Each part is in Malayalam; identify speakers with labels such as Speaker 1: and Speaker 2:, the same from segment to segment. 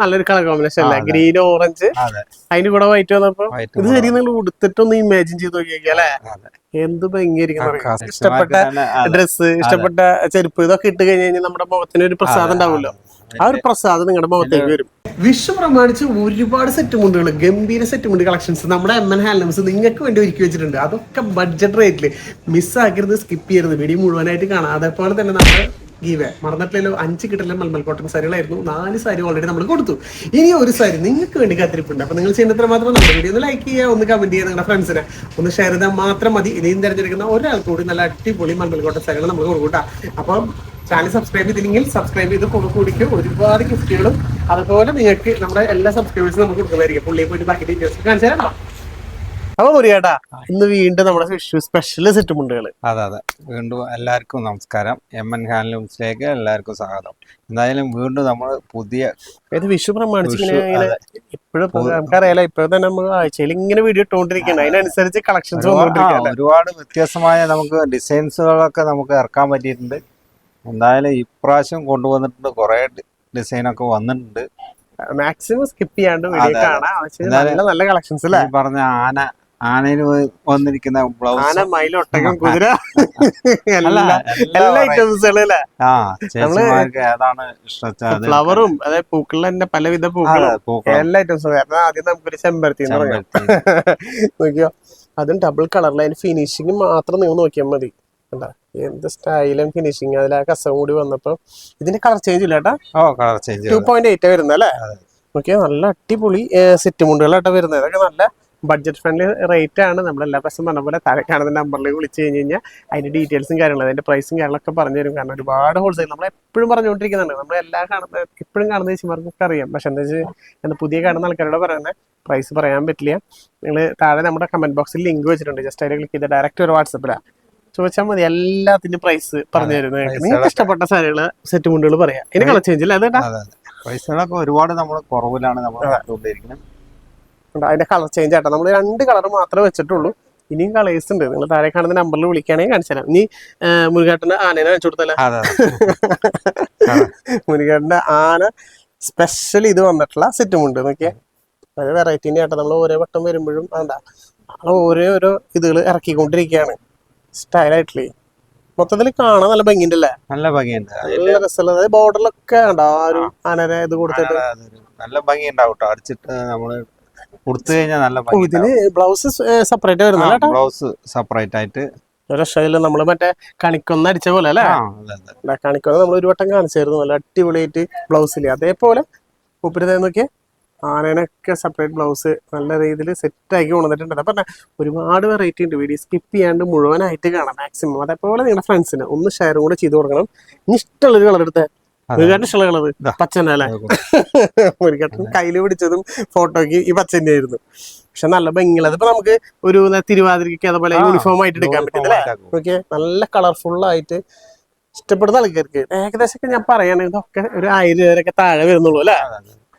Speaker 1: നല്ലൊരു കളർ കോമ്പിനേഷൻ അല്ലേ. ഗ്രീൻ ഓറഞ്ച്
Speaker 2: അതിന്
Speaker 1: അതിന്റെ കൂടെ വൈറ്റ് വന്നപ്പോ ഇത് ശരി നിങ്ങൾ ഉടുത്തിട്ടൊന്ന് ഇമാജിൻ ചെയ്ത് നോക്കിയാ അല്ലേ? എന്ത് ഭംഗിയായിരിക്കും ഇഷ്ടപ്പെട്ട
Speaker 2: ഡ്രസ്
Speaker 1: ഡ്രസ്സ് ഇഷ്ടപ്പെട്ട ചെരുപ്പ് ഇതൊക്കെ ഇട്ട് കഴിഞ്ഞ് കഴിഞ്ഞാൽ നമ്മുടെ മുഖത്തിന് ഒരു പ്രസാദം ഉണ്ടാവുമല്ലോ. ആ ഒരു പ്രസാദം നിങ്ങളുടെ മുഖത്തേക്ക് വരും. വിഷു പ്രമാണിച്ച് ഒരുപാട് സെറ്റ് മുണ്ടുകൾ ഗംഭീര സെറ്റ് മുണ്ട് കളക്ഷൻസ് നമ്മുടെ എം എൻ ഹാൻഡ്ലംസ് നിങ്ങൾക്ക് വേണ്ടി ഒരുക്കി വെച്ചിട്ടുണ്ട്. അതൊക്കെ ബഡ്ജറ്റ് റേറ്റിൽ മിസ്സാക്കരുത് സ്കിപ്പ് ചെയ്യരുത്. വീഡിയോ മുഴുവനായിട്ട് കാണാം. അതേപോലെ തന്നെ നമ്മുടെ ഗീവേ. മറന്നിട്ടില്ലല്ലോ അഞ്ച് കിട്ടലും മൽമൽ കോട്ടൺ സാരികളായിരുന്നു. നാല് സാരി ഓൾറെഡി നമ്മൾ കൊടുത്തു. ഇനി ഒരു സാരി നിങ്ങൾക്ക് വേണ്ടി കാത്തിരിപ്പുണ്ട്. അപ്പൊ നിങ്ങൾ ചെയ്യുന്നത്ര മാത്രം നമ്മുടെ വീഡിയോ ഒന്ന് ലൈക്ക് ചെയ്യുക ഒന്ന് കമന്റ് ചെയ്യുക നിങ്ങളുടെ ഫ്രണ്ട്സിനെ ഒന്ന് ഷെയർ ചെയ്താൽ മാത്രം മതി. ഇനിയും തിരഞ്ഞെടുക്കുന്ന ഒരാൾക്ക് കൂടി നല്ല അടിപൊളി മൽമൽ കോട്ടൺ സാരികൾ നമ്മൾ കൊടുക്കൂട്ടാ. അപ്പം ചാനൽ സബ്സ്ക്രൈബ് ചെയ്തില്ലെങ്കിൽ സബ്സ്ക്രൈബ് ചെയ്ത് കൊടുക്കൂടിക്ക് കൂടിക്ക്. ഒരുപാട് ഗിഫ്റ്റുകളും അതുപോലെ നിങ്ങൾക്ക് നമ്മുടെ എല്ലാ സബ്സ്ക്രൈബേഴ്സും നമുക്ക് കൊടുക്കുന്നതായിരിക്കും. പുള്ളിയെ പോയിട്ട് ബാക്കി ഡീറ്റെയിൽസ് കാണിച്ചു തരാം. അപ്പൊ മുറിയാട്ടാ ഇന്ന് വീണ്ടും നമ്മുടെ വിഷു സ്പെഷ്യൽ സെറ്റ് മുണ്ടുകൾ
Speaker 2: അതെ അതെ. വീണ്ടും എല്ലാവർക്കും നമസ്കാരം. എം എൻ ഹാൻഡ്ലൂംസിലേക്ക് എല്ലാവർക്കും സ്വാഗതം. എന്തായാലും വീണ്ടും നമ്മൾ പുതിയ
Speaker 1: ഇത് വിഷു പ്രമാണിച്ച് ഇപ്പോഴത്തെ
Speaker 2: വിഷു,
Speaker 1: ഇങ്ങനെ ഇപ്പോഴും നമുക്കറിയാലോ ഇപ്പോഴും തന്നെ നമ്മൾ ആഴ്ചയിൽ ഇങ്ങനെ വീഡിയോ ഇട്ടുകൊണ്ടിരിക്കണം അതിനനുസരിച്ച് കളക്ഷൻസ്
Speaker 2: ഒരുപാട് വ്യത്യസ്തമായ നമുക്ക് ഡിസൈൻസുകളൊക്കെ നമുക്ക് ഇറക്കാൻ പറ്റിയിട്ടുണ്ട്. എന്തായാലും ഇപ്രാവശ്യം കൊണ്ടുവന്നിട്ടുണ്ട്. കുറേ ഡിസൈനൊക്കെ വന്നിട്ടുണ്ട്.
Speaker 1: മാക്സിമം സ്കിപ്പ് ചെയ്യാണ്ട് വീഡിയോ. കാണാം. നല്ല നല്ല കളക്ഷൻസ് അല്ലേ?
Speaker 2: പറഞ്ഞ ആന ആനയിൽ വന്നിരിക്കുന്ന
Speaker 1: ആന
Speaker 2: ബ്ലൗസ്
Speaker 1: മയിലൊട്ടകം കുതിര. എല്ലാ ഐറ്റംസുകളും അല്ലേ?
Speaker 2: ആ ചേച്ചിമാർക്ക് ഏതാണ് ഇഷ്ടം?
Speaker 1: ഫ്ലവറും അതായത് പൂക്കളിൽ തന്നെ പലവിധ പൂക്കളും. എല്ലാ ഐറ്റംസും കാരണം ആദ്യം നമുക്കൊരു ചെമ്പരത്തി നോക്കിയോ? അതും ഡബിൾ കളറിൽ അതിന് ഫിനിഷിങ് മാത്രം നിങ്ങൾ നോക്കിയാൽ മതി. കണ്ടാ? എന്ത് സ്റ്റൈലും ഫിനിഷിങ് അതിൽ ആ കസം കൂടി വന്നപ്പോ ഇതിന്റെ കളർ ചേഞ്ച് ഇല്ല കേട്ടാ. ടു പോയിന്റ് എയ്റ്റ് വരുന്നത് അല്ലേ. ഓക്കെ നല്ല അടിപൊളി സെറ്റ് മുണ്ടുകളായിട്ട് വരുന്നത്. ഇതൊക്കെ നല്ല ബഡ്ജറ്റ് ഫ്രണ്ട്ലി റേറ്റ് ആണ്. നമ്മൾ എല്ലാ പ്രാവശ്യം പറഞ്ഞ പോലെ താഴെ കാണുന്ന നമ്പറിൽ വിളിച്ചു കഴിഞ്ഞ് കഴിഞ്ഞാൽ അതിന്റെ ഡീറ്റെയിൽസും കാര്യങ്ങളും അതിന്റെ പ്രൈസും കാര്യങ്ങളൊക്കെ പറഞ്ഞു തരും. കാരണം ഒരുപാട് ഹോൾസെയിൽ നമ്മൾ എപ്പോഴും പറഞ്ഞുകൊണ്ടിരിക്കുന്നുണ്ട്. നമ്മൾ എല്ലാ കാണുന്ന എപ്പോഴും കാണുന്ന ചേച്ചിമാർക്കൊക്കെ അറിയാം. പക്ഷെ എന്താ വെച്ചാൽ എന്താ പുതിയ കാണുന്ന ആൾക്കാരോട് പറയുന്നത് പ്രൈസ് പറയാൻ പറ്റില്ല. നിങ്ങൾ താഴെ നമ്മുടെ കമന്റ് ബോക്സിൽ ലിങ്ക് വെച്ചിട്ടുണ്ട്. ജസ്റ്റ് അതിൽ ക്ലിക്ക് ചെയ്ത് ഡയറക്റ്റ് ഒരു വാട്സപ്പിലാണ് ചോദിച്ചാൽ മതി എല്ലാത്തിനും പ്രൈസ് പറഞ്ഞു തരുന്നത് നിങ്ങൾക്ക് ഇഷ്ടപ്പെട്ട സാരികൾ സെറ്റ് മുണ്ടുകൾ പറയാം. ഇനി കളർ ചേഞ്ച് അതേട്ടാ
Speaker 2: അതെ അതെ പൈസകളൊക്കെ ഒരുപാട് നമ്മൾ കുറവിലാണ് നമ്മൾ
Speaker 1: അതിന്റെ കളർ ചേഞ്ച് ആട്ടോ. നമ്മൾ രണ്ട് കളർ മാത്രമേ വെച്ചിട്ടുള്ളൂ. ഇനിയും കളേഴ്സ് ഉണ്ട്. നിങ്ങൾ താഴെ കാണുന്ന നമ്പറിൽ വിളിക്കുകയാണെങ്കിൽ കാണിച്ചു തരാം. ഇനി മുരുകാട്ടന്റെ ആനേനെ കാണിച്ചു കൊടുത്തല്ലേ
Speaker 2: അതെ അതെ.
Speaker 1: മുരുകാട്ടന്റെ ആന സ്പെഷ്യൽ ഇത് വന്നിട്ടുള്ള സെറ്റും ഉണ്ട്. നോക്കിയേ. അത് വെറൈറ്റിന്റെ ആട്ടോ. നമ്മൾ ഓരോ വട്ടം വരുമ്പോഴും വേണ്ട ഓരോ ഓരോ ഇതുകൾ ഇറക്കിക്കൊണ്ടിരിക്കുകയാണ്. സ്റ്റൈലായിട്ടില്ലേ മൊത്തത്തിൽ കാണാൻ നല്ല ഭംഗിയുണ്ട് അല്ലേ?
Speaker 2: നല്ല ഭംഗിയുണ്ട്.
Speaker 1: നല്ല രസമുള്ള അതായത് ബോർഡറിലൊക്കെ ഉണ്ടോ ആ ഒരു ആനരെ ഇത് കൊടുത്തിട്ട്.
Speaker 2: നല്ല ഭംഗി ഉണ്ടാവും അടിച്ചിട്ട് നമ്മൾ കൊടുത്തു കഴിഞ്ഞാൽ നല്ല
Speaker 1: ഇതിന് ബ്ലൗസ് സെപ്പറേറ്റ് വരുന്നില്ല
Speaker 2: ബ്ലൗസ് സെപ്പറേറ്റ് ആയിട്ട്.
Speaker 1: ഒരു രക്ഷയില്ല നമ്മൾ മറ്റേ കണിക്കൊന്ന അടിച്ച പോലെ അല്ലേ? കണിക്കൊന്ന നമ്മൾ ഒരു വട്ടം കാണിച്ചായിരുന്നു. നല്ല അടിപൊളിയായിട്ട് ബ്ലൗസ് ഇല്ലേ? അതേപോലെ മുപ്പരുതേ നോക്കിയേ. ആനേനൊക്കെ സെപ്പറേറ്റ് ബ്ലൗസ് നല്ല രീതിയിൽ സെറ്റ് ആക്കി കൊണ്ടുവന്നിട്ടുണ്ട്. അപ്പൊ ഒരുപാട് വെറൈറ്റി ഉണ്ട്. വീഡിയോ സ്കിപ്പ് ചെയ്യാണ്ട് മുഴുവനായിട്ട് കാണാം മാക്സിമം അതേപോലെ നിങ്ങളുടെ ഫ്രണ്ട്സിന് ഒന്ന് ഷെയറും കൂടെ ചെയ്ത് കൊടുക്കണം. ഇനി ഇഷ്ടമുള്ളൊരു കളർ എടുത്തേ ഇഷ്ടമുള്ള കളർ അല്ലേ? കയ്യിൽ പിടിച്ചതും ഫോട്ടോക്ക് ഈ പച്ചന്റെ ആയിരുന്നു പക്ഷെ നല്ല ഭംഗിയുള്ളത്. ഇപ്പൊ നമുക്ക് ഒരു തിരുവാതിരക്ക് അതേപോലെ യൂണിഫോം ആയിട്ട് എടുക്കാൻ
Speaker 2: പറ്റില്ല
Speaker 1: പറ്റും അല്ലേ ഓക്കെ. നല്ല കളർഫുൾ ആയിട്ട് ഇഷ്ടപ്പെടുന്ന ആൾക്കാർക്ക് ഏകദേശം ഞാൻ പറയുകയാണെങ്കിൽ ഇതൊക്കെ ഒരു ആയിരം രൂപയൊക്കെ താഴെ വരുന്നുള്ളൂ അല്ലേ.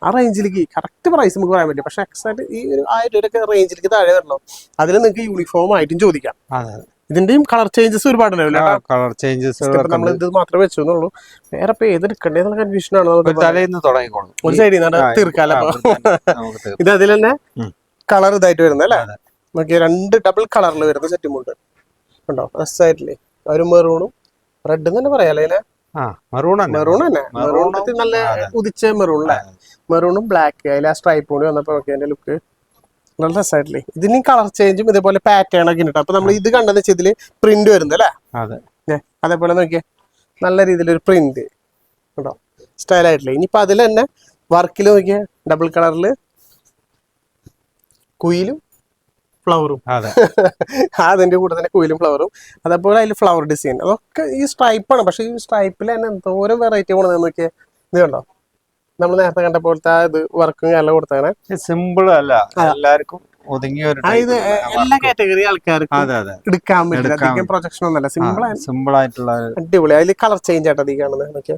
Speaker 1: ആ റേഞ്ചിലേക്ക് കറക്റ്റ് പ്രൈസ് നമുക്ക് പറയാൻ പറ്റും. പക്ഷെ എക്സാക്ട് ഈ ഒരു ആയിരം രൂപയൊക്കെ റേഞ്ചിലേക്ക് താഴെ വരണോ. അതിൽ നിങ്ങൾക്ക് യൂണിഫോം ആയിട്ടും ചോദിക്കാം. ഇതിന്റെയും കളർ ചേഞ്ചസ് ഒരുപാട്
Speaker 2: കളർ ചേഞ്ചസ്
Speaker 1: നമ്മൾ ഇത് മാത്രമേ വെച്ചെന്നുള്ളൂ. വേറെ ഇപ്പൊ ഏത് എടുക്കണ്ടേന്നുള്ള കൺഫ്യൂഷൻ ആണ്. നമുക്ക് ഒരു സൈഡിൽ നിന്ന്
Speaker 2: ആ,
Speaker 1: തീർക്കാലോ.
Speaker 2: നമുക്ക്.
Speaker 1: ഇത് അതിൽ തന്നെ കളർ ഇതായിട്ട് വരുന്നത് അല്ലേ?
Speaker 2: അതെ.
Speaker 1: രണ്ട് ഡബിൾ കളറിൽ വരുന്ന സെറ്റുമുണ്ട് ഉണ്ടോ. രസമായിട്ടില്ലേ ഒരു മെറൂണും റെഡ് തന്നെ പറയാല്ലേ
Speaker 2: ആ മെറൂൺ
Speaker 1: മെറൂൺ തന്നെ. മെറൂൺ നല്ല ഉദിച്ച മെറൂൺ അല്ലേ? മെറൂണും ബ്ലാക്ക് അതിൽ ആ സ്ട്രൈപ്പ് കൂടി വന്നപ്പോ അതിന്റെ ലുക്ക് നല്ല രസമായിട്ടില്ലേ ഇതിന് കളർ ചേഞ്ചും ഇതേപോലെ പാറ്റേൺ ഒക്കെ ഉണ്ട് അപ്പൊ നമ്മൾ ഇത് കണ്ടെന്ന് വെച്ചാൽ ഇതിൽ പ്രിന്റ് വരുന്നത് അല്ലേ?
Speaker 2: അതെ.
Speaker 1: അതേപോലെ നോക്കിയേ. നല്ല രീതിയിൽ ഒരു പ്രിന്റ് ഉണ്ടോ? സ്റ്റൈൽ ആയിട്ടില്ലേ. ഇനിയിപ്പോ അതിൽ തന്നെ വർക്കിൽ നോക്കിയ ഡബിൾ കളറിൽ കുയിലും ഫ്ലവറും
Speaker 2: അതെ.
Speaker 1: അതിന്റെ കൂടെ തന്നെ കുയിലും ഫ്ലവറും അതേപോലെ അതിൽ ഫ്ലവർ ഡിസൈൻ അതൊക്കെ ഈ സ്ട്രൈപ്പാണ് പക്ഷെ ഈ സ്ട്രൈപ്പിൽ തന്നെ എന്തോരം വെറൈറ്റി കൊണ്ടുവന്ന് നോക്കിയേ. ഇത് കണ്ടോ? നമ്മൾ നേരത്തെ കണ്ട പോലത്തെ ഇത് വർക്കും എല്ലാം കൊടുത്താണ്
Speaker 2: സിമ്പിൾ അല്ല. എല്ലാവർക്കും ഒതുങ്ങിയ ഒരു
Speaker 1: ഇത് എല്ലാ കാറ്റഗറി ആൾക്കാർക്ക് എടുക്കാൻ പറ്റില്ല. അധികം പ്രൊജക്ഷൻ ഒന്നല്ല സിമ്പിൾ
Speaker 2: സിമ്പിൾ ആയിട്ടുള്ള
Speaker 1: അടിപൊളി. അതിൽ കളർ ചേഞ്ച് ആയിട്ട് അധികം കാണുന്നത്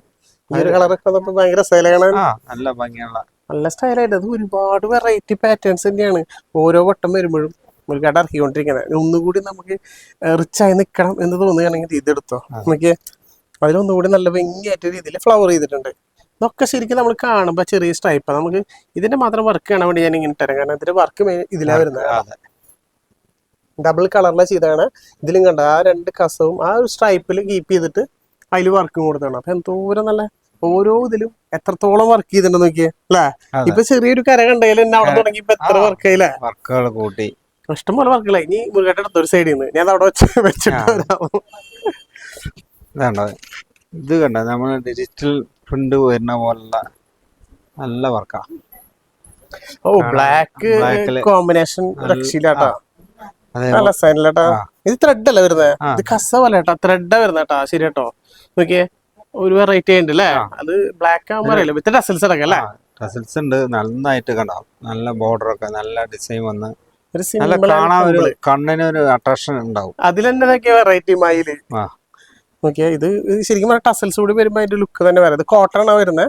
Speaker 1: ഈ ഒരു കളർ ഭയങ്കര
Speaker 2: ആ നല്ല ഭംഗിയുള്ള.
Speaker 1: നല്ല സ്റ്റൈലായിട്ട് അത് ഒരുപാട് വെറൈറ്റി പാറ്റേൺസ് തന്നെയാണ്. ഓരോ വട്ടം വരുമ്പോഴും ഒരുപാട് കട ഇറക്കിക്കൊണ്ടിരിക്കുന്നത് ഒന്നുകൂടി നമുക്ക് റിച്ച് ആയി നിൽക്കണം എന്ന് തോന്നുകയാണെങ്കിൽ ഇതെടുത്തോ നമുക്ക് അതിലൊന്നുകൂടി നല്ല ഭംഗിയായിട്ട് രീതിയിൽ ഫ്ലവർ ചെയ്തിട്ടുണ്ട്. ഇതൊക്കെ ശരിക്കും നമ്മൾ കാണുമ്പോൾ ചെറിയ സ്ട്രൈപ്പ് നമുക്ക് ഇതിന്റെ മാത്രം വർക്ക് കാണാൻ വേണ്ടി ഞാൻ ഇങ്ങനെ തരാം. കാരണം ഇതിന്റെ വർക്ക് ഇതിലാ വരുന്നത്. ഡബിൾ കളറിലെ ചെയ്താണ്. ഇതിലും കണ്ട ആ രണ്ട് കസവും ആ ഒരു സ്ട്രൈപ്പിൽ കീപ്പ് ചെയ്തിട്ട് അതിൽ വർക്കും കൊടുത്താണ്. അപ്പൊ എന്തോരം നല്ല ഓരോ ഇതിലും എത്രത്തോളം വർക്ക് ചെയ്തിട്ടുണ്ട് നോക്കിയേ അല്ലേ. ഇപ്പൊ ചെറിയൊരു കര കണ്ടെങ്കിൽ തന്നെ അവിടെ തുടങ്ങി ഇപ്പൊ എത്ര. വർക്ക് ആയില്ലേ
Speaker 2: വർക്കുകൾ കൂട്ടി.
Speaker 1: ഇഷ്ടംപോലെ ഇനി മുരുകട്ട അടുത്തൊരു സൈഡിൽ നിന്ന് ഞാൻ അവിടെ വെച്ച് വെച്ചിട്ട്
Speaker 2: ഇത് കണ്ടോ നമ്മൾ ഡിജിറ്റൽ പ്രിന്റ് വരുന്ന പോലുള്ള നല്ല വർക്കാ.
Speaker 1: ഓ ബ്ലാക്ക് കോമ്പിനേഷൻ. ഇത് ത്രെഡ് അല്ല വരുന്നത്. ഇത് കസ പോലെ കേട്ടാ ത്രെഡാ വരുന്നത് കേട്ടാ ശരി കേട്ടോ നോക്കിയേ. ഒരു വെറൈറ്റി ഉണ്ട് അല്ലേ? അത് ബ്ലാക്ക് ആകുമ്പോൾ അറിയില്ല? വിത്ത് ടസൽസ് അടക്കം അല്ലേ?
Speaker 2: ടസിൽസ് ഉണ്ട്. നന്നായിട്ട് കണ്ടോ? നല്ല ബോർഡർ ഒക്കെ നല്ല ഡിസൈൻ വന്ന്.
Speaker 1: ഒരു
Speaker 2: കാണാൻ ഒരു കണ്ണിന് ഒരു അട്രാക്ഷൻ ഉണ്ടാവും.
Speaker 1: അതിലെന്തൊക്കെയാ വെറൈറ്റി മയിൽ
Speaker 2: ആ
Speaker 1: നോക്കിയാ ഇത് ശരിക്കും പറഞ്ഞാൽ ടസൽസ് കൂടി വരുമ്പോൾ അതിന്റെ ലുക്ക് തന്നെ വരാം ഇത് കോട്ടൺ ആണ് വരുന്നത്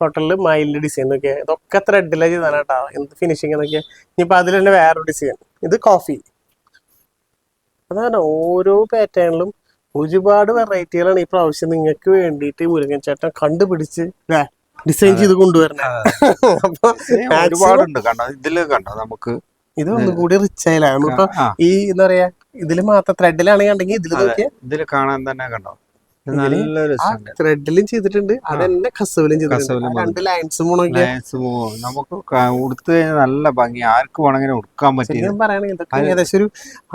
Speaker 1: കോട്ടണിൽ മൈൽഡ് ഡിസൈൻ നോക്കിയാ. ഇതൊക്കെ ത്രെഡിലെ ചെയ്താണ് കേട്ടോ. എന്ത് ഫിനിഷിങ് നോക്കിയാൽ ഇനിയിപ്പോ അതിൽ തന്നെ വേറൊരു ഡിസൈൻ ഇത് കോഫി അതാണ് ഓരോ പാറ്റേണിലും ഒരുപാട് വെറൈറ്റികളാണ് ഈ പ്രാവശ്യം നിങ്ങൾക്ക് വേണ്ടിയിട്ട് മുരുകൻ ചേട്ടൻ കണ്ടുപിടിച്ച് ഡിസൈൻ ചെയ്ത് കൊണ്ടുവരുന്നത് അപ്പൊ
Speaker 2: ഒരുപാടുണ്ട് കണ്ടോ. ഇതിൽ കണ്ടോ നമുക്ക്?
Speaker 1: ഇത് ഒന്നും കൂടി റിച്ച് ആയില്ല നമ്മളിപ്പോ ഈ എന്താ പറയാ ഇതിൽ മാത്രം ത്രെഡിലാണെങ്കിൽ ഇതിൽ നോക്കിയാൽ
Speaker 2: ഇതിൽ കാണാൻ തന്നെ കണ്ടോ? നല്ലൊരു
Speaker 1: ത്രെഡിലും ചെയ്തിട്ടുണ്ട്. അതെന്നെ കസവിലും ചെയ്തിട്ടുണ്ട്. രണ്ട് ലൈൻസും
Speaker 2: ലൈൻസ് നമുക്ക് ഉടുത്തു കഴിഞ്ഞാൽ നല്ല ഭംഗി. ആർക്ക് വേണമെങ്കിലും ഉടുക്കാൻ
Speaker 1: പറ്റും പറയുകയാണെങ്കിൽ ഇതൊക്കെ ഏകദേശം ഒരു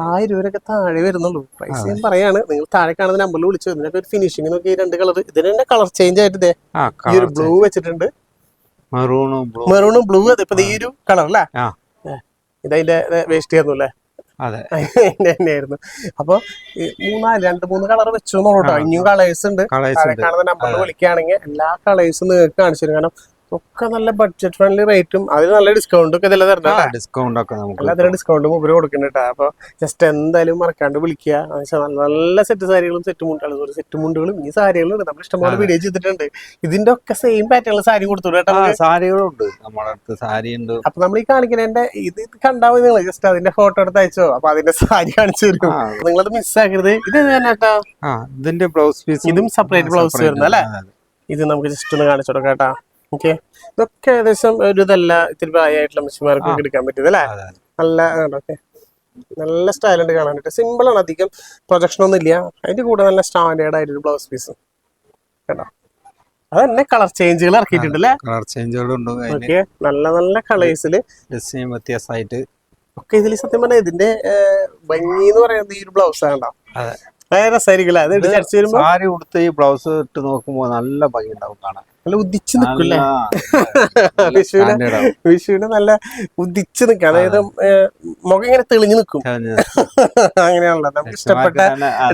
Speaker 1: ആയിരം രൂപയൊക്കെ താഴെ വരുന്നുള്ളൂ. പ്രൈസ് ഞാൻ പറയാണ്. നിങ്ങൾ താഴെ കാണുന്ന നമ്പറിൽ വിളിച്ചു. ഇതിനൊക്കെ ഒരു ഫിനിഷിംഗ് നോക്കി രണ്ട് കളർ ഇതിന് തന്നെ കളർ ചേഞ്ച് ആയിട്ട് ഈ ഒരു ബ്ലൂ വെച്ചിട്ടുണ്ട്.
Speaker 2: മെറൂണും ബ്ലൂ
Speaker 1: മെറൂണും ബ്ലൂ അതെ. ഇപ്പൊ ഈ ഒരു കളർ അല്ലേ ഇതതിന്റെ വേസ്റ്റ് ചെയ്യുന്നു അല്ലേ തന്നെയായിരുന്നു. അപ്പൊ മൂന്നാൽ രണ്ട് മൂന്ന് കളർ വെച്ചു നോക്കട്ടോ ഇനിയും കളേഴ്സ് ഉണ്ട്.
Speaker 2: കളേഴ്സ് ഉണ്ട്.
Speaker 1: കാണുന്ന നമ്പറിൽ വിളിക്കുകയാണെങ്കിൽ എല്ലാ കളേഴ്സും നിങ്ങൾക്ക് കാണിച്ചു തരും. കാരണം ഒക്കെ നല്ല ബഡ്ജറ്റ് ഫ്രണ്ട്ലി റേറ്റും അതിൽ നല്ല ഡിസ്കൗണ്ട് ഒക്കെ ഇതെല്ലാം തരണം
Speaker 2: ഡിസ്കൗണ്ട് ഒക്കെ നമുക്ക്
Speaker 1: എല്ലാ ഡിസ്കൗണ്ടും ഉപരി കൊടുക്കുന്നുണ്ട് അപ്പൊ ജസ്റ്റ് എന്തായാലും മറക്കാണ്ട് വിളിക്കുക നല്ല നല്ല സെറ്റ് സാരികളും സെറ്റ് മുണ്ടുകളും ഒരു സെറ്റ് മുണ്ടുകളും ഈ സാരികളും ഉണ്ട് നമ്മൾ ഇഷ്ടംപോലെ വീഡിയോ ചെയ്തിട്ടുണ്ട്. ഇതിന്റെ ഒക്കെ സെയിം പാറ്റേണിൽ സാരി കൊടുത്തു കേട്ടോ
Speaker 2: ആ
Speaker 1: നമുക്ക്.
Speaker 2: സാരികളും ഉണ്ട്. നമ്മുടെ അടുത്ത് സാരി ഉണ്ട്.
Speaker 1: അപ്പൊ നമ്മൾ ഈ കാണിക്കുന്നതിന്റെ ഇത് ഇത് കണ്ടാവും നിങ്ങൾ ജസ്റ്റ് അതിന്റെ ഫോട്ടോ എടുത്ത് അയച്ചോ. അപ്പൊ അതിന്റെ സാരി കാണിച്ചു തരും.
Speaker 2: നിങ്ങൾ
Speaker 1: നിങ്ങളത് മിസ്സാക്കരുത് ഇത് തന്നെ കേട്ടോ
Speaker 2: ഇതിന്റെ ബ്ലൗസ് പീസ്
Speaker 1: ഇതും സെപ്പറേറ്റ് ബ്ലൗസ് വരുന്നത് അല്ലേ? ഇത് നമുക്ക് ജസ്റ്റ് ഒന്ന് കാണിച്ചു കൊടുക്കാം കേട്ടോ ഓക്കെ. ഇതൊക്കെ ഏകദേശം ഒരു ഇതല്ല ഇത്തിരി പ്രായമായിട്ടുള്ള മിസ്സിമാർക്ക് എടുക്കാൻ പറ്റിയത് അല്ലേ? നല്ല ഓക്കെ. നല്ല സ്റ്റൈലുണ്ട് കാണാനായിട്ട് സിമ്പിൾ ആണ് അധികം പ്രൊജക്ഷൻ ഒന്നും ഇല്ല. അതിന്റെ കൂടെ നല്ല സ്റ്റാൻഡേർഡ് ആയിട്ടൊരു ബ്ലൗസ് പീസ് കേട്ടോ. അത് തന്നെ കളർ ചേഞ്ചുകൾ ഇറക്കിയിട്ടുണ്ട് അല്ലേ?
Speaker 2: Colour
Speaker 1: okay. നല്ല നല്ല കളേഴ്സിൽ
Speaker 2: ഡിസൈൻ വ്യത്യാസമായിട്ട്.
Speaker 1: ഒക്കെ ഇതിൽ സത്യം പറഞ്ഞാൽ ഇതിന്റെ ഭംഗി എന്ന് പറയുന്നത് ഈ ഒരു ബ്ലൗസ് ആണോ
Speaker 2: അതെ.
Speaker 1: വളരെ രസമായിരിക്കില്ല അത്
Speaker 2: ചർച്ച വരുമ്പോൾ ഈ ബ്ലൗസ് ഇട്ട് നോക്കുമ്പോൾ നല്ല ഭംഗി ഉണ്ടാവും കാണാൻ.
Speaker 1: നല്ല ഉദിച്ചു നിൽക്കില്ലേ? വിഷുവിനെ വിഷുവിന് നല്ല ഉദിച്ചു നിൽക്കും. അതായത് മുഖം ഇങ്ങനെ തെളിഞ്ഞു നിൽക്കും. അങ്ങനെയാണല്ലോ. നമുക്ക് ഇഷ്ടപ്പെട്ട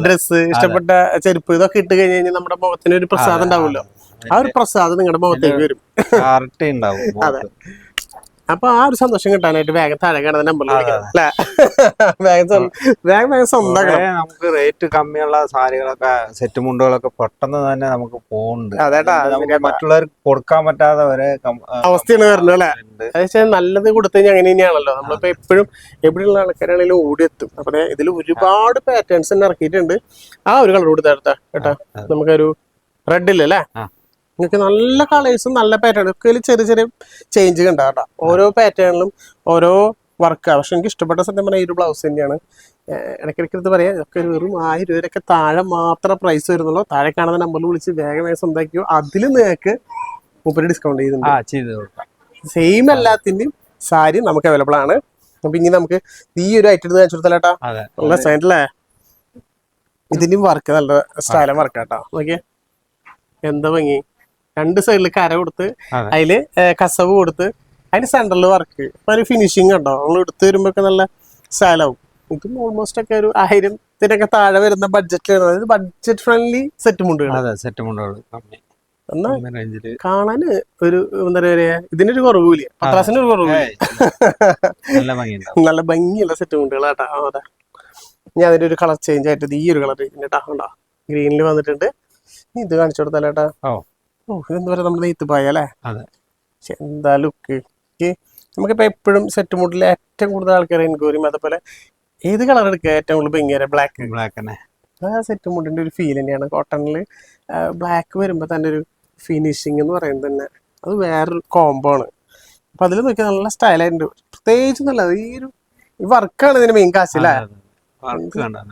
Speaker 1: ഡ്രസ്സ് ഇഷ്ടപ്പെട്ട ചെരുപ്പ് ഇതൊക്കെ ഇട്ട് കഴിഞ്ഞു കഴിഞ്ഞാൽ നമ്മുടെ മുഖത്തിന് ഒരു പ്രസാദം ഉണ്ടാവുമല്ലോ. ആ ഒരു പ്രസാദം നിങ്ങളുടെ മുഖത്തേക്ക് വരും.
Speaker 2: അതെ.
Speaker 1: അപ്പൊ ആ ഒരു സന്തോഷം കിട്ടാനായിട്ട് വേഗം താഴെ കാണുന്ന നമ്പറിൽ അല്ലേ? വേഗം വേഗം
Speaker 2: നമുക്ക് റേറ്റ് കമ്മിയുള്ള സാരികളൊക്കെ സെറ്റ് മുണ്ടുകളൊക്കെ പെട്ടെന്ന് തന്നെ നമുക്ക് പോകുന്നുണ്ട്
Speaker 1: അതേട്ടാ
Speaker 2: മറ്റുള്ളവർക്ക് കൊടുക്കാൻ പറ്റാതെ വരെ
Speaker 1: അവസ്ഥയാണ് വരുന്നത് അല്ലേ. അതെച്ചാൽ നല്ലത് കൊടുത്തു കഴിഞ്ഞാൽ അങ്ങനെ തന്നെയാണല്ലോ. നമ്മളിപ്പോ എപ്പോഴും എവിടെയുള്ള ആൾക്കാരാണെങ്കിലും ഓടിയെത്തും. അപ്പൊ ഇതിൽ ഒരുപാട് പാറ്റേൺസ് തന്നെ ഇറക്കിയിട്ടുണ്ട്. ആ ഒരു കളർ കൊടുത്താ കേട്ടാ. നമുക്കൊരു റെഡ് ഇല്ല അല്ലേ?
Speaker 2: ആ.
Speaker 1: നിങ്ങൾക്ക് നല്ല കളേഴ്സും നല്ല പാറ്റേണും ഒക്കെ ചെറിയ ചെറിയ ചേഞ്ച് കണ്ടാ കേട്ടോ. ഓരോ പാറ്റേണിലും ഓരോ വർക്കാണ് പക്ഷെ എനിക്ക് ഇഷ്ടപ്പെട്ട സത്യം പറഞ്ഞാൽ ഈ ഒരു ബ്ലൗസ് തന്നെയാണ്. ഇടയ്ക്കിടയ്ക്ക് ഇത് പറയാം. ഒരു വെറും ആയിരം രൂപയൊക്കെ താഴെ മാത്രം പ്രൈസ് വരുന്നുള്ളൂ. താഴെ കാണുന്ന നമ്പറിൽ വിളിച്ച് വേഗം വേഗം സ്വന്തമാക്കിയോ അതിൽ നിങ്ങൾക്ക് മുപ്പത് ഡിസ്കൗണ്ട്
Speaker 2: ചെയ്തിട്ടുണ്ട്.
Speaker 1: സെയിം എല്ലാത്തിന്റെയും സാരി നമുക്ക് അവൈലബിൾ ആണ്. അപ്പൊ ഇനി നമുക്ക് ഈ ഒരു ഐറ്റം എടുത്ത് കാണിച്ചു
Speaker 2: കൊടുത്തല്ലേട്ടാ
Speaker 1: നല്ല സൈഡിലേ ഇതിന്റെയും വർക്ക് നല്ല സ്റ്റൈലും വർക്കാട്ടോ കേട്ടോ നോക്കിയേ എന്താ ഭംഗി? രണ്ട് സൈഡിൽ കര കൊടുത്ത് അതിൽ കസവ് കൊടുത്ത് അതിന് സെന്ററിൽ വർക്ക് അപ്പൊ ഒരു ഫിനിഷിങ് ഉണ്ടോ നമ്മൾ എടുത്ത് വരുമ്പോ നല്ല സ്ഥലവും ഇതും ഓൾമോസ്റ്റ് ഒക്കെ ഒരു ആയിരത്തിനൊക്കെ താഴെ വരുന്ന ബഡ്ജറ്റിൽ അതായത് ബഡ്ജറ്റ് ഫ്രണ്ട്ലി സെറ്റ് മുണ്ടുകൾ
Speaker 2: അതെ സെറ്റ് മുണ്ടുകൾ
Speaker 1: കാണാന് ഒരു എന്താ പറയാ ഇതിനൊരു കുറവില്ല പത്രാസിന് ഒരു കുറവില്ല
Speaker 2: നല്ല ഭംഗി
Speaker 1: നല്ല ഭംഗിയുള്ള സെറ്റ് മുണ്ടുകളാട്ടാ കേട്ടോ അതെ. ഞാൻ അതിന്റെ ഒരു കളർ ചേഞ്ച് ആയിട്ട് ഈ ഒരു കളർ കേട്ടോ ഉണ്ടോ ഗ്രീനിൽ വന്നിട്ടുണ്ട്. ഇത് കാണിച്ചു കൊടുത്താലേട്ടാ
Speaker 2: ഓ
Speaker 1: ഇതെന്താ നമ്മുടെ അല്ലേ?
Speaker 2: അതെ.
Speaker 1: പക്ഷെ എന്താ ലുക്ക്? നമുക്കിപ്പോ എപ്പോഴും സെറ്റ് മൂട്ടിൽ ഏറ്റവും കൂടുതൽ ആൾക്കാർ എൻക്വയറിയും അതുപോലെ ഏത് കളർ എടുക്കുക ഏറ്റവും കൂടുതൽ ഭയങ്കര ബ്ലാക്ക്
Speaker 2: ബ്ലാക്ക് തന്നെ.
Speaker 1: ആ സെറ്റ് മുണ്ടിന്റെ ഒരു ഫീൽ തന്നെയാണ്. കോട്ടണിൽ ബ്ലാക്ക് വരുമ്പോൾ തന്നെ ഒരു ഫിനിഷിങ് എന്ന് പറയുന്നത് തന്നെ. അത് വേറൊരു കോംബോ ആണ്. അപ്പൊ അതിൽ നോക്കിയാൽ നല്ല സ്റ്റൈലായിട്ടുണ്ട് പ്രത്യേകിച്ച് നല്ലത് ഈ ഒരു ഈ വർക്കാണ് ഇതിന് മെയിൻ കാശ് അല്ലേ?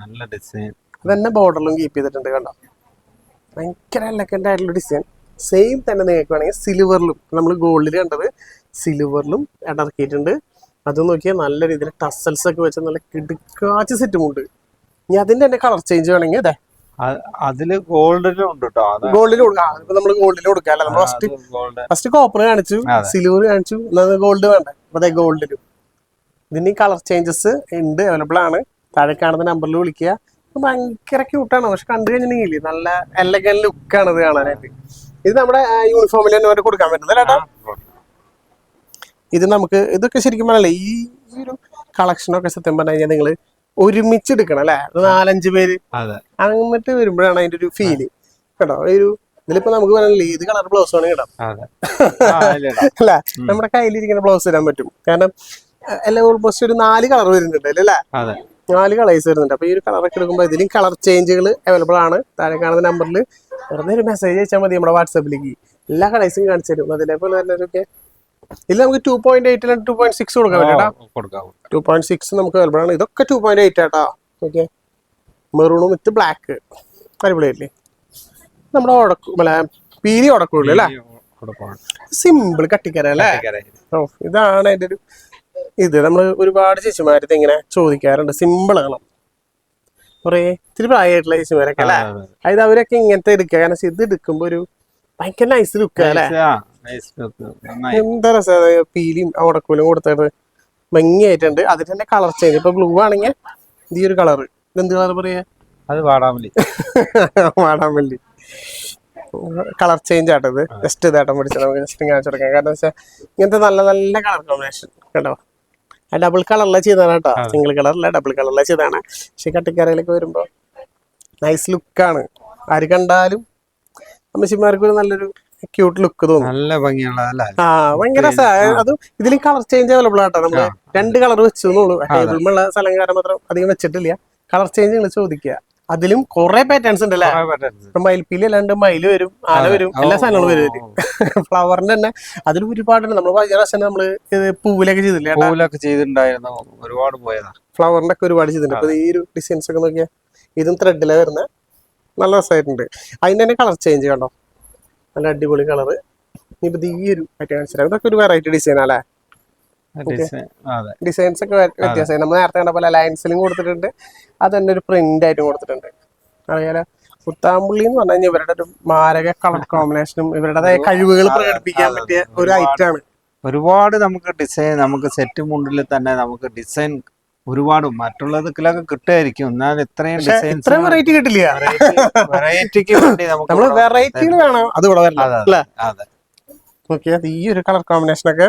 Speaker 2: നല്ല ഡിസൈൻ
Speaker 1: അത് തന്നെ ബോർഡറിലും കീപ്പ് ചെയ്തിട്ടുണ്ട് കണ്ടോ? ഭയങ്കര എലക്കന്റ് ആയിട്ടുള്ള ഡിസൈൻ സെയിം തന്നെ നിങ്ങൾക്ക് വേണമെങ്കിൽ സിൽവറിലും നമ്മൾ ഗോൾഡിൽ കണ്ടത് സിൽവറിലും ഇടക്കിയിട്ടുണ്ട് അത് നോക്കിയാൽ നല്ല രീതിയിൽ ടസൽസ് ഒക്കെ വെച്ച നല്ല കിടുക്കാച്ച സെറ്റുമുണ്ട് ഇനി അതിന്റെ തന്നെ കളർ ചേഞ്ച് വേണമെങ്കിൽ അതെ
Speaker 2: അതിൽ ഗോൾഡിലും ഉണ്ട് കേട്ടോ
Speaker 1: ഗോൾഡിൽ കൊടുക്കാം. നമ്മൾ നമ്മൾ ഗോൾഡിൽ കൊടുക്കാം അല്ലെ? നമ്മൾ ഫസ്റ്റ് ഫസ്റ്റ് കോപ്പർ കാണിച്ചു. സിൽവർ കാണിച്ചു ഗോൾഡ് വേണ്ട. അതെ ഗോൾഡിലും ഇതിന് കളർ ചേഞ്ചസ് ഉണ്ട് അവൈലബിൾ ആണ്. താഴെ കാണുന്ന നമ്പറിൽ വിളിക്കുക. ഭയങ്കര ക്യൂട്ടാണ് പക്ഷെ കണ്ടു കഴിഞ്ഞിട്ടുണ്ടെങ്കിൽ നല്ല എല്ലഗൻ ലുക്കാണ് ഇത് കാണാനായിട്ട്. ഇത് നമ്മുടെ യൂണിഫോമിൽ തന്നെ അവർ കൊടുക്കാൻ പറ്റുന്നത് ചേട്ടാ ഇത് നമുക്ക് ഇതൊക്കെ ശരിക്കും പറഞ്ഞല്ലേ ഈ ഒരു കളക്ഷനൊക്കെ സത്യം പറഞ്ഞു കഴിഞ്ഞാൽ നിങ്ങൾ ഒരുമിച്ച് എടുക്കണം അല്ലെ നാലഞ്ച് പേര്.
Speaker 2: അങ്ങനത്തെ
Speaker 1: അങ്ങോട്ട് വരുമ്പോഴാണ് അതിന്റെ ഒരു ഫീൽ കേട്ടോ ഒരു ഇതിലിപ്പോ നമുക്ക് പറയാനല്ലേ ഇത് കളർ ബ്ലൗസ് വേണമെങ്കിൽ ഇടാം.
Speaker 2: അതിലിടാം.
Speaker 1: അല്ല? നമ്മുടെ കയ്യിലിരിക്കുന്ന ബ്ലൗസ് ഇടാൻ പറ്റും. കാരണം എല്ലാ ഓൾമോസ്റ്റ് ഒരു നാല് കളർ വരുന്നുണ്ട് അല്ലേ? നാല് കളേഴ്സ് വരുന്നുണ്ട്. അപ്പൊ ഈ ഒരു കളറൊക്കെ എടുക്കുമ്പോൾ ഇതിലും കളർ ചേഞ്ചുകൾ അവൈലബിൾ ആണ്. താഴെ കാണുന്ന നമ്പറിൽ വെറുതെ ഒരു മെസ്സേജ് അയച്ചാൽ മതി നമ്മുടെ വാട്സാപ്പിലേക്ക് എല്ലാ കളേഴ്സും കാണിച്ചു തരും. അതേപോലെ തന്നെ ഇതൊക്കെ ഇല്ല നമുക്ക് ടു പോയിന്റ് എയ്റ്റ് അല്ലെങ്കിൽ ടു പോയിന്റ് സിക്സ് കൊടുക്കാൻ ടു പോയിന്റ് സിക്സ് നമുക്ക് അവൈലബിൾ ആണ്. ഇതൊക്കെ ടു പോയിന്റ് എയ്റ്റ് ആട്ടാ. ഓക്കെ മെറൂണും വിത്ത് ബ്ലാക്ക് അടിപൊളിയല്ലേ? നമ്മുടെ ഉടക്കു അല്ല പീലി ഉടക്കുള്ളൂ അല്ലേ? സിമ്പിൾ കട്ടിക്കര അല്ലേ? ഓ ഇതാണ് അതിന്റെ ഒരു ഇത് നമ്മൾ ഒരുപാട് ചേച്ചിമാരത് ഇങ്ങനെ ചോദിക്കാറുണ്ട്. സിമ്പിൾ ആണ്. കുറേ ഇത്തിരി പ്രായമായിട്ടുള്ള ചേച്ചിമാരൊക്കെ അല്ലേ? അതായത് അവരൊക്കെ ഇങ്ങനത്തെ എടുക്കുക. കാരണം ഇത് എടുക്കുമ്പോ ഒരു ഭയങ്കര നൈസ് ലുക്ക് അല്ലേ? എന്താ രസം? പീലിയും ഉടക്കൂലും കൊടുത്തിട്ട് ഭംഗിയായിട്ടുണ്ട്. അതിൽ തന്നെ കളർ ചേഞ്ച് ഇപ്പൊ ബ്ലൂ ആണെങ്കിൽ ഈ ഒരു കളർ എന്ത് കളർ പറയാ?
Speaker 2: അത്
Speaker 1: വാടാമല്ലി. വാടാമല്ലി. കളർ ചേഞ്ച് ആട്ടത്. ജസ്റ്റ് ഇതാട്ടം പിടിച്ച് നമുക്ക് ജസ്റ്റ് കാണിച്ചു കൊടുക്കാം. കാരണം വെച്ചാൽ ഇങ്ങനത്തെ നല്ല നല്ല കളർ കോമ്പിനേഷൻ കേട്ടോ? ആ ഡബിൾ കളറിലെ ചെയ്തതാണ് കേട്ടോ. സിംഗിൾ കളറിലെ ഡബിൾ കളറിലെ ചെയ്തതാണ്. പക്ഷെ കട്ടിക്കരയിലൊക്കെ വരുമ്പോൾ നൈസ് ലുക്കാണ് ആര് കണ്ടാലും അമ്മച്ചിമാർക്ക് ഒരു നല്ലൊരു ക്യൂട്ട് ലുക്ക് തോന്നും.
Speaker 2: നല്ല ഭംഗിയുള്ള
Speaker 1: ആ ഭയങ്കര അത് ഇതിൽ കളർ ചേഞ്ച് അവൈലബിൾ ആട്ടോ നമ്മൾ രണ്ട് കളർ വെച്ചു എന്നുള്ളൂ ടേബിളിലുള്ള സ്ഥലം കാരണം മാത്രം അധികം വെച്ചിട്ടില്ല. കളർ ചേഞ്ച് നിങ്ങൾ ചോദിക്കുക. അതിലും കുറെ പാറ്റേൺസ് ഉണ്ട്. ഇപ്പൊ മയിൽപ്പീലി അല്ലാണ്ട് മയിൽ വരും ആല വരും എല്ലാ സാധനങ്ങളും വരും ഫ്ലവറിന്റെ തന്നെ അതിൽ ഒരുപാടുണ്ട്. നമ്മൾ ഭയങ്കര പ്രാവശ്യം നമ്മൾ പൂവിലൊക്കെ ചെയ്തില്ലേ?
Speaker 2: പൂവിലൊക്കെ ചെയ്തിട്ടുണ്ടായിരുന്നു. ഒരുപാട് പോയതാ.
Speaker 1: ഫ്ലവറിന്റെ ഒക്കെ ഒരുപാട് ചെയ്തിട്ടുണ്ട്. അപ്പൊ ഈ ഒരു ഡിസൈൻസ് ഒക്കെ നോക്കിയാൽ ഇതും ത്രെഡിലെ വരുന്ന നല്ല രസമായിട്ടുണ്ട് അതിന്റെ തന്നെ കളർ ചേഞ്ച് കണ്ടോ? നല്ല അടിപൊളി കളർ ഇനിയിപ്പോ ഇത് ഈ ഒരു പാറ്റേൺസ് ഇതൊക്കെ ഒരു വെറൈറ്റി ഡിസൈൻ അല്ലേ? ഡിസൈൻസ് ഒക്കെ വ്യ- വ്യത്യാസമായി. നമ്മൾ നേരത്തെ കണ്ട പോലെ ലൈൻസിലും കൊടുത്തിട്ടുണ്ട്. അത് തന്നെ ഒരു പ്രിന്റ് ആയിട്ട് കൊടുത്തിട്ടുണ്ട്. അറിയാലോ? പുത്താമ്പുള്ളി എന്ന് പറഞ്ഞു കഴിഞ്ഞാൽ ഇവരുടെ ഒരു മാരക കളർ കോമ്പിനേഷനും ഇവരുടേതായ കഴിവുകൾ പ്രകടിപ്പിക്കാൻ പറ്റിയ ഒരു ഐറ്റം ആണ്
Speaker 2: ഒരുപാട് നമുക്ക് ഡിസൈൻ നമുക്ക് സെറ്റ് മുണ്ടിൽ തന്നെ നമുക്ക് ഡിസൈൻ ഒരുപാട് മറ്റുള്ളതൊക്കെ കിട്ടുമായിരിക്കും. എന്നാൽ ഇത്രയും ഡിസൈൻ
Speaker 1: ഇത്രയും വെറൈറ്റി കിട്ടില്ല.
Speaker 2: വെറൈറ്റിക്ക് വേണ്ടി നമുക്ക് നമ്മൾ
Speaker 1: വെറൈറ്റികൾ വേണം അത് ഇവിടെ വരില്ല
Speaker 2: അതെ,
Speaker 1: ഓക്കെ
Speaker 2: അതെ.
Speaker 1: ഈ ഒരു കളർ കോമ്പിനേഷൻ ഒക്കെ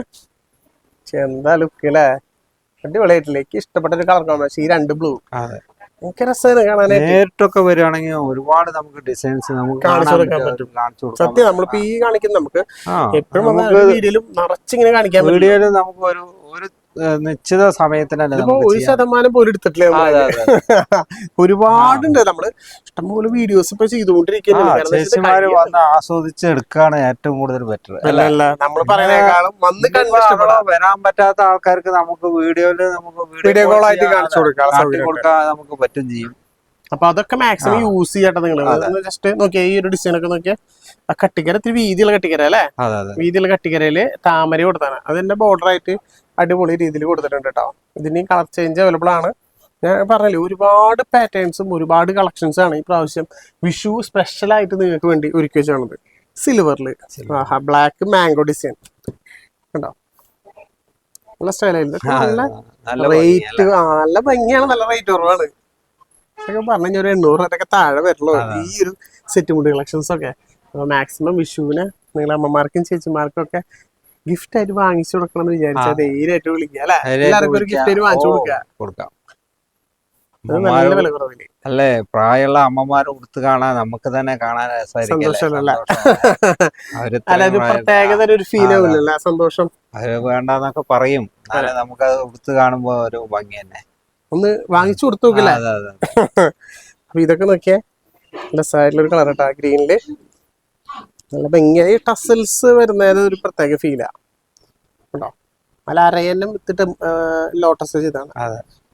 Speaker 1: എന്താ ലുക്ക് അല്ലേ അടിപൊളിയായിട്ടില്ലേ? എനിക്ക് ഇഷ്ടപ്പെട്ട ഒരു കളർ കോമ്പിനേഷൻ ഈ രണ്ട് ബ്ലൂ എനിക്ക് രസമാണ് കാണാനായിട്ട്.
Speaker 2: നേരിട്ടൊക്കെ വരികയാണെങ്കിൽ ഒരുപാട് നമുക്ക് ഡിസൈൻസ് നമുക്ക്
Speaker 1: കാണിച്ചു കൊടുക്കാൻ
Speaker 2: പറ്റും, കാണിച്ചു
Speaker 1: സത്യം നമ്മളിപ്പോ ഈ കാണിക്കുന്ന നമുക്ക് എപ്പോഴും
Speaker 2: നമുക്ക്
Speaker 1: വീഡിയോയിലും നിറച്ചിങ്ങനെ കാണിക്കാൻ
Speaker 2: വീഡിയോയിൽ നമുക്ക് ഒരു ഒരു നിശ്ചിത സമയത്തിനല്ല
Speaker 1: ഒരു ശതമാനം പോലും എടുത്തിട്ടില്ല. ഒരുപാടുണ്ട് നമ്മൾ. ഇഷ്ടംപോലെ വീഡിയോസ് ഇപ്പൊ ചെയ്തുകൊണ്ടിരിക്കുന്നത്.
Speaker 2: വന്ന് ആസ്വദിച്ച് എടുക്കാണ് ഏറ്റവും കൂടുതൽ ബെറ്റർ
Speaker 1: അല്ല? നമ്മൾ പറയുന്നേക്കാളും വന്ന് കണ്ട് ഇഷ്ടപ്പെടാം.
Speaker 2: വരാൻ പറ്റാത്ത ആൾക്കാർക്ക് നമുക്ക് വീഡിയോയിൽ നമുക്ക്
Speaker 1: വീഡിയോ കോൾ ആയിട്ട് കാണിച്ചു കൊടുക്കാം
Speaker 2: കൊടുക്കാൻ നമുക്ക് പറ്റും ചെയ്യും.
Speaker 1: അപ്പൊ അതൊക്കെ മാക്സിമം യൂസ് ചെയ്യട്ടെ നിങ്ങൾ ജസ്റ്റ് നോക്കിയാ ഈ ഒരു ഡിസൈൻ ഒക്കെ നോക്കിയാൽ ആ കട്ടിക്കര ഇത്തിരി വീതിയുള്ള കട്ടിക്കര അല്ലേ? വീതിയുള്ള കട്ടിക്കരയിൽ താമര കൊടുത്താണ് അതിന്റെ ബോർഡർ ആയിട്ട് അടിപൊളി രീതിയിൽ കൊടുത്തിട്ടുണ്ട് കേട്ടോ ഇതിന് കളർ ചേഞ്ച് അവൈലബിൾ ആണ്. ഞാൻ പറഞ്ഞില്ലേ ഒരുപാട് പാറ്റേൺസും ഒരുപാട് കളക്ഷൻസും ആണ് ഈ പ്രാവശ്യം വിഷു സ്പെഷ്യൽ ആയിട്ട് നിങ്ങൾക്ക് വേണ്ടി ഒരുക്കി വെച്ചാണത് സിൽവറിൽ ആഹാ ബ്ലാക്ക് മാംഗോ ഡിസൈൻ കണ്ടോ? നല്ല സ്റ്റൈലായിരുന്നു നല്ല റേറ്റ് നല്ല ഭംഗിയാണ് നല്ല റേറ്റ് കുറവാണ്. ഇതൊക്കെ പറഞ്ഞു ഒരു എണ്ണൂറ് രൂപയൊക്കെ താഴെ വരുള്ളൂ ഈ ഒരു സെറ്റ് മുടി കളക്ഷൻസ് ഒക്കെ. മാക്സിമം വിഷുവിന് നിങ്ങളെ അമ്മമാർക്കും ചേച്ചിമാർക്കും ഒക്കെ ഗിഫ്റ്റ് ആയിട്ട് വാങ്ങിച്ചു കൊടുക്കണം എന്ന് വിചാരിച്ചാൽ ധൈര്യമായിട്ട് വിളിക്കുക അല്ലെ? എല്ലാവർക്കും ഒരു ഗിഫ്റ്റ് ആയിട്ട് വാങ്ങിച്ചു കൊടുക്കുക
Speaker 2: കൊടുക്കാം. അല്ലേ പ്രായമുള്ള അമ്മമാരെ കൊടുത്ത് കാണാൻ നമുക്ക് തന്നെ കാണാൻ
Speaker 1: പ്രത്യേകത ഒരു ഫീൽ ആവില്ലല്ലോ സന്തോഷം.
Speaker 2: അവർ വേണ്ടെന്നൊക്കെ പറയും. നമുക്ക് അത് കൊടുത്ത് കാണുമ്പോ ഒരു ഭംഗി തന്നെ.
Speaker 1: ഒന്ന് വാങ്ങിച്ചു കൊടുത്തു നോക്കില്ല അപ്പൊ ഇതൊക്കെ നോക്കിയേ. ഒരു കളർ കേട്ടോ ഗ്രീനിൽ നല്ല ഭംഗിയായി ഈ ടസൽസ് വരുന്നതിന് ഒരു പ്രത്യേക ഫീലാണ് കേട്ടോ? നല്ല അരയന്നം വിത്തിട്ട് ലോട്ടസ് ചെയ്താണ്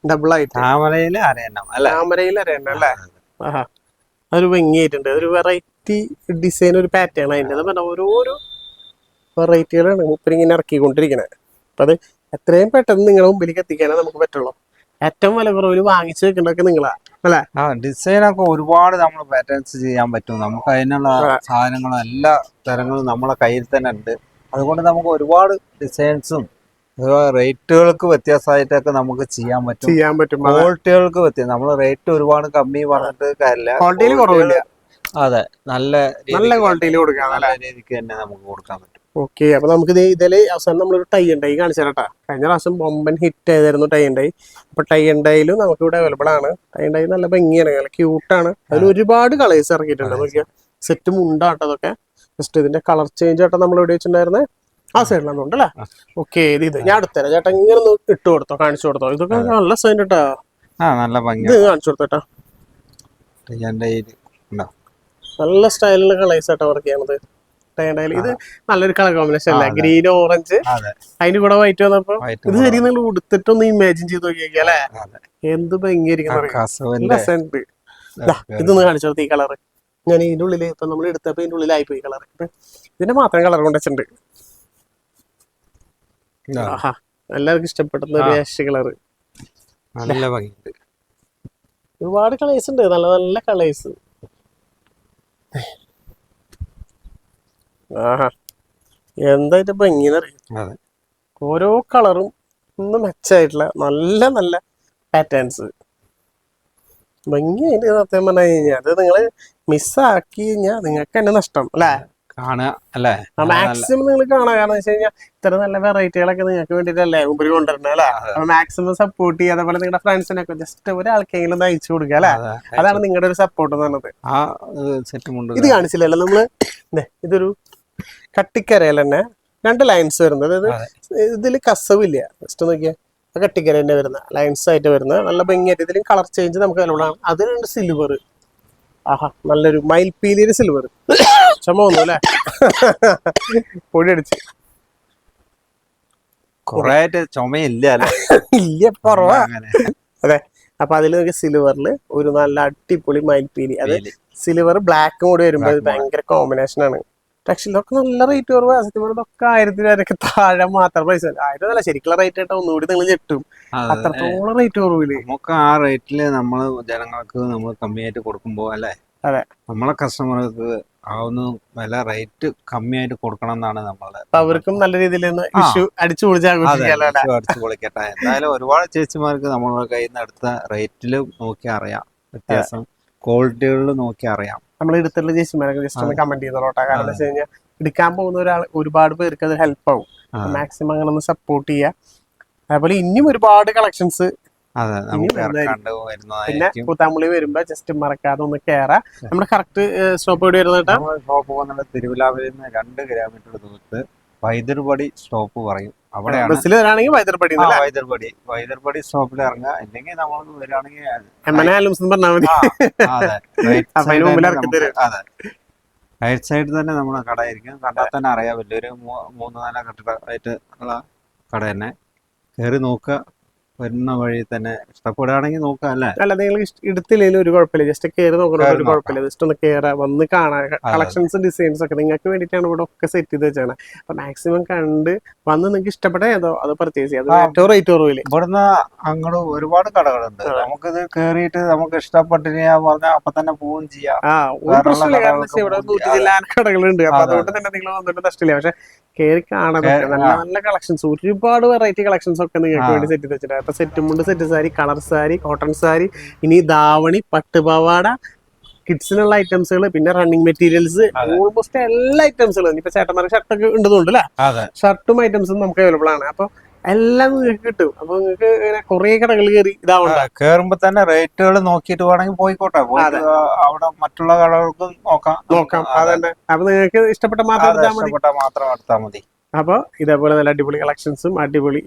Speaker 1: ഡബിൾ ആയിട്ട്.
Speaker 2: താമരയിൽ അരയണം അല്ലെ?
Speaker 1: താമരയിൽ അരയന്നം അല്ലേ? ആഹാ അതൊരു ഭംഗിയായിട്ടുണ്ട്. ഒരു വെറൈറ്റി ഡിസൈൻ ഒരു പാറ്റേൺ അതിന്റെ. അത് പറഞ്ഞാൽ ഓരോരോ വെറൈറ്റികളാണ് ഇപ്പം ഇങ്ങനെ ഇറക്കിക്കൊണ്ടിരിക്കുന്നത് അപ്പം അത് എത്രയും പെട്ടെന്ന് നിങ്ങളുടെ മുമ്പിലേക്ക് എത്തിക്കാനേ നമുക്ക് പറ്റുള്ളൂ. ഏറ്റവും വില കുറവിൽ വാങ്ങിച്ചു വെക്കണ്ടൊക്കെ നിങ്ങളാ അല്ലേ?
Speaker 2: ആ ഡിസൈൻ ഒക്കെ ഒരുപാട് നമ്മൾ പാറ്റേൺസ് ചെയ്യാൻ പറ്റും. നമുക്ക് അതിനുള്ള സാധനങ്ങളും എല്ലാ തരങ്ങളും നമ്മളെ കയ്യിൽ തന്നെ ഉണ്ട്. അതുകൊണ്ട് നമുക്ക് ഒരുപാട് ഡിസൈൻസും റേറ്റുകൾക്ക് വ്യത്യാസമായിട്ടൊക്കെ നമുക്ക് ചെയ്യാൻ പറ്റും.
Speaker 1: ചെയ്യാൻ പറ്റും
Speaker 2: ക്വാളിറ്റികൾക്ക് വ്യത്യാസം നമ്മൾ റേറ്റ് ഒരുപാട് കമ്മി പറഞ്ഞിട്ട് കാര്യമില്ല.
Speaker 1: ക്വാളിറ്റിയിൽ കുറവില്ല.
Speaker 2: അതെ നല്ല
Speaker 1: നല്ല ക്വാളിറ്റിയിൽ കൊടുക്കാം
Speaker 2: നല്ല രീതിക്ക് തന്നെ നമുക്ക് കൊടുക്കാൻ പറ്റും.
Speaker 1: ഓക്കെ അപ്പൊ നമുക്ക് ഇതിലെ അവസാനം നമ്മളൊരു ടൈ ഉണ്ടായി കാണിച്ചു തരട്ടാ. കഴിഞ്ഞ പ്രാവശ്യം ബൊമ്പൻ ഹിറ്റ് ആയതായിരുന്നു ടൈ ഉണ്ടായി അപ്പൊ ടൈ ഉണ്ടായാലും നമുക്ക് ഇവിടെ അവൈലബിൾ ആണ്. ടൈ ഉണ്ടായി നല്ല ഭംഗിയാണ് നല്ല ക്യൂട്ടാണ് അതിൽ ഒരുപാട് കളേഴ്സ് ഇറക്കിയിട്ടുണ്ട് നോക്കിയാ സെറ്റ് മുണ്ടാട്ടോ അതൊക്കെ. ജസ്റ്റ് ഇതിന്റെ കളർ ചേഞ്ച് ആട്ടോ നമ്മൾ ഇവിടെ വെച്ചിട്ടുണ്ടായിരുന്നത് ആ സൈഡിലാണ് അല്ലേ? ഓക്കെ ഇത് ഇത്. ഞാൻ അടുത്തരാം ചേട്ടാ ഇങ്ങനെ ഒന്ന് ഇട്ട് കൊടുത്തോ കാണിച്ചു കൊടുത്തോ. ഇതൊക്കെ നല്ല സൈൻ കേട്ടാ
Speaker 2: നല്ല ഭംഗി
Speaker 1: ഇത് കാണിച്ചു കൊടുത്തോട്ടാ നല്ല സ്റ്റൈലിലുള്ള കളേഴ്സ് ആട്ടോ വർക്ക് ചെയ്യണത് ടൈ ഇത് നല്ലൊരു കളർ കോമ്പിനേഷൻ അല്ലേ? Green orange. അതിന് കൂടെ വൈറ്റ് വന്നപ്പോ ഇത് ശരിക്കും നിങ്ങൾ ഉടുത്തിട്ടൊന്ന് ഇമാജിൻ ചെയ്ത് നോക്കിയേക്കാം അല്ലേ? എന്ത് ഭംഗിയായിരിക്കും ഇതൊന്ന് കാണിച്ചു കൊടുത്ത് ഈ കളർ ഞാൻ ഇതിന്റെ ഉള്ളിൽ ഇപ്പൊ നമ്മൾ എടുത്തപ്പോ ഇതിന്റെ ഉള്ളിലായി പോയി കളർ ഇതിന്റെ മാത്രം കളർ കൊണ്ട് വെച്ചിട്ടുണ്ട്. എല്ലാവർക്കും ഇഷ്ടപ്പെടുന്ന ഒരു ആഷ് കളർ.
Speaker 2: നല്ല ഭംഗിയുണ്ട്.
Speaker 1: ഒരുപാട് കളേഴ്സ് ഉണ്ട്. നല്ല നല്ല കളേഴ്സ് ആഹാ. എന്തായിട്ട് ഇപ്പൊ
Speaker 2: അതെ.
Speaker 1: ഓരോ കളറും ഒന്ന് മെച്ചായിട്ടുള്ള നല്ല നല്ല പാറ്റേൺസ് ഭംഗിയായിട്ട് സത്യം പറഞ്ഞു കഴിഞ്ഞാൽ അത് നിങ്ങൾ മിസ്സാക്കി കഴിഞ്ഞാൽ നിങ്ങൾക്ക് തന്നെ നഷ്ടം അല്ലേ?
Speaker 2: കാണുക
Speaker 1: മാക്സിമം നിങ്ങൾ കാണാൻ കാരണം വെച്ച് കഴിഞ്ഞാൽ ഇത്ര നല്ല വെറൈറ്റികളൊക്കെ നിങ്ങൾക്ക് വേണ്ടിയിട്ടല്ലേ ഉപരി കൊണ്ടുവരുന്നത് അല്ലേ? മാക്സിമം സപ്പോർട്ട് ചെയ്യുക. അതേപോലെ നിങ്ങളുടെ ഫ്രണ്ട്സിനൊക്കെ ജസ്റ്റ് ഒരാൾക്കെങ്കിലും അയച്ചു കൊടുക്കുക അല്ലേ? അതാണ് നിങ്ങളുടെ ഒരു സപ്പോർട്ട് എന്ന് പറഞ്ഞത്. ഇത് കാണിച്ചില്ലല്ലോ നമ്മൾ. ഇതൊരു കട്ടിക്കരയിൽ തന്നെ രണ്ട് ലൈൻസ് വരുന്നത്. അതായത് ഇതിൽ കസവില്ല. ജസ്റ്റ് നോക്കിയാൽ കട്ടിക്കര തന്നെ വരുന്ന ലൈൻസ് ആയിട്ട് വരുന്ന നല്ല ഭംഗിയായിട്ട് ഇതിലും കളർ ചേഞ്ച് നമുക്ക് അതിലുള്ളതാണ് അതിലുണ്ട് സിൽവർ ആഹാ നല്ലൊരു മയിൽപ്പീലിയുടെ സിൽവർ ചുമ വന്നു അല്ലേ? പൊടി അടിച്ച്.
Speaker 2: കൊറേ ചുമയില്ല
Speaker 1: ഇല്ല കുറവാ. അതെ. അപ്പൊ അതിൽ നോക്കി സിൽവറിൽ ഒരു നല്ല അടിപൊളി മയിൽപ്പീലി അത് സിൽവർ ബ്ലാക്കും കൂടി വരുമ്പോൾ ഭയങ്കര കോമ്പിനേഷൻ ആണ്. ഇതൊക്കെ നല്ല റേറ്റ് കുറവ്. സത്യം പറഞ്ഞാൽ ഇതൊക്കെ ആയിരത്തി രൂപയൊക്കെ താഴെ മാത്രം പൈസ ആയിരം അല്ല ശരിക്കുള്ള റേറ്റ് ആയിട്ട് ഒന്നുകൂടി നിങ്ങൾ ഞെട്ടും.
Speaker 2: അതെ.
Speaker 1: അത്രത്തോളം റേറ്റ് കുറവിൽ.
Speaker 2: നമുക്ക് ആ റേറ്റിൽ നമ്മൾ ജനങ്ങൾക്ക് നമ്മൾ കമ്മിയായിട്ട് കൊടുക്കുമ്പോ അല്ലേ?
Speaker 1: അതെ.
Speaker 2: നമ്മളെ കസ്റ്റമർക്ക് ആ ഒന്ന് വില റേറ്റ് കമ്മിയായിട്ട് കൊടുക്കണം എന്നാണ്
Speaker 1: നമ്മളെ അവർക്കും നല്ല രീതിയിൽ. ഇഷ്യൂ അടിച്ചു
Speaker 2: അടിച്ച് പൊളിക്കട്ടെ. എന്തായാലും ഒരുപാട് ചേച്ചിമാർക്ക് നമ്മളെ കയ്യിൽ നിന്ന് അടുത്ത റേറ്റിൽ നോക്കി അറിയാം. വ്യത്യാസം. ക്വാളിറ്റികളിൽ നോക്കി അറിയാം.
Speaker 1: നമ്മൾ എടുത്തുള്ള ചേച്ചിമാരൊക്കെ ജസ്റ്റ് ഒന്ന് കമന്റ് ചെയ്തോട്ടെ കാരണം എന്താ വെച്ച് കഴിഞ്ഞാൽ എടുക്കാൻ പോകുന്ന ഒരാൾ ഒരുപാട് പേർക്ക് അത് ഹെൽപ്പ് ആവും. മാക്സിമം അങ്ങനെ ഒന്ന് സപ്പോർട്ട് ചെയ്യുക. അതേപോലെ ഇനിയും ഒരുപാട് കളക്ഷൻസ് പിന്നെ കൂത്താമ്പുള്ളി വരുമ്പോ ജസ്റ്റ് മറക്കാതെ ഒന്ന് കേറാ. നമ്മുടെ കറക്റ്റ് സ്റ്റോപ്പ് എവിടെ വരുന്നത്
Speaker 2: ഷോപ്പ് തിരുവിലാവിൽ നിന്ന് രണ്ട് കിലോമീറ്റർ ദൂരത്ത്. വൈദ്യുർപടി സ്റ്റോപ്പ് പറയും. അവിടെയാണ്.
Speaker 1: ബസ്സിൽ വരാണെങ്കിൽ വൈദ്യുതി
Speaker 2: ആ, സ്റ്റോപ്പിൽ ഇറങ്ങുക. അല്ലെങ്കിൽ നമ്മൾ വരികയാണെങ്കിൽ
Speaker 1: പറഞ്ഞാൽ മതി.
Speaker 2: ആ, അതെ. റൈറ്റ്
Speaker 1: അപ്പൊ അതിന്
Speaker 2: സൈഡ്
Speaker 1: മുമ്പിൽ
Speaker 2: തന്നെ
Speaker 1: ഇറക്കി
Speaker 2: നമുക്ക്
Speaker 1: തരും.
Speaker 2: അതെ. റൈറ്റ് സൈഡിൽ തന്നെ നമ്മുടെ കടയായിരിക്കും കണ്ടാൽ തന്നെ അറിയാം. വലിയൊരു മൂ- മൂന്ന് നാല കെട്ടിടമായിട്ട് ഉള്ള കട തന്നെ. കയറി നോക്കുക. വരുന്ന വഴി തന്നെ ഇഷ്ടപ്പെടുകയാണെങ്കിൽ നോക്കാം അല്ലേ?
Speaker 1: അല്ല നിങ്ങൾ എടുത്തില്ലെങ്കിലും ഒരു കുഴപ്പമില്ല. ജസ്റ്റ് കയറി നോക്കണ ഒരു കുഴപ്പമില്ല. ജസ്റ്റ് ഒന്ന് കയറാ വന്ന് കാണാൻ കളക്ഷൻസ് ഡിസൈൻസ് ഒക്കെ നിങ്ങൾക്ക് വേണ്ടിയിട്ടാണ് ഇവിടെ ഒക്കെ സെറ്റ് ചെയ്ത് വെച്ചാണ് അപ്പൊ മാക്സിമം കണ്ട് വന്ന് നിങ്ങൾക്ക് ഇഷ്ടപ്പെട്ട ഏതോ അത് പർച്ചേസ് ചെയ്യാം. ഏറ്റവും റേറ്റ് കുറവിൽ.
Speaker 2: ഇവിടുന്ന് അങ്ങോട്ട് ഒരുപാട് കടകളുണ്ട്. നമുക്കിത് കയറിയിട്ട് നമുക്ക് ഇഷ്ടപ്പെട്ടില്ല പറഞ്ഞാൽ അപ്പൊ തന്നെ പോവുകയും ചെയ്യാം.
Speaker 1: ഇവിടെ നൂറ്റി കടകളുണ്ട്. അപ്പൊ അതുകൊണ്ട് തന്നെ നിങ്ങൾ വന്നിട്ട് നഷ്ടമില്ല പക്ഷെ കയറി കാണാൻ നല്ല നല്ല കളക്ഷൻസ്. ഒരുപാട് വെറൈറ്റി കളക്ഷൻസ് ഒക്കെ നിങ്ങൾക്ക് വേണ്ടി സെറ്റ് ചെയ്ത് വെച്ചിട്ടുണ്ട്. അപ്പൊ set mundu set sari colour sari cotton sari ഇനി ദാവണി പട്ടുപാവാട കിഡ്സിനുള്ള ഐറ്റംസുകൾ പിന്നെ റണ്ണിങ് മെറ്റീരിയൽസ് ഓൾമോസ്റ്റ് എല്ലാ ഐറ്റംസുകളും ഇപ്പൊ ചേട്ടന്മാർക്ക് ഷർട്ടൊക്കെ ഉണ്ടെന്നുണ്ട് അല്ലേ ഷർട്ടും ഐറ്റംസും നമുക്ക് അവൈലബിൾ ആണ്. അപ്പൊ എല്ലാം നിങ്ങൾക്ക് കിട്ടും. അപ്പൊ നിങ്ങൾക്ക് ഇങ്ങനെ കുറെ കടകൾ കയറി ഇതാവണ്ട.
Speaker 2: കേറുമ്പോ തന്നെ റേറ്റുകൾ നോക്കിയിട്ട് വേണമെങ്കിൽ പോയിക്കോട്ടെ. പോയിട്ട് അവിടെ മറ്റുള്ള കടകൾക്ക് നോക്കാം.
Speaker 1: നോക്കാം. അതന്നെ. അപ്പൊ നിങ്ങൾക്ക് ഇഷ്ടപ്പെട്ട മാത്രം
Speaker 2: മാത്രം എടുത്താൽ മതി.
Speaker 1: അപ്പൊ ഇതേപോലെ നല്ല അടിപൊളി കളക്ഷൻസും അടിപൊളി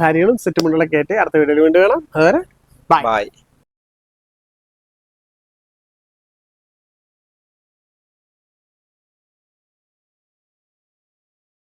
Speaker 1: സാരികളും സെറ്റ് മുണ്ടുകളൊക്കെ ആയിട്ട് അടുത്ത വീഡിയോയിൽ വീണ്ടും കാണാം. അതുവരെ ബൈ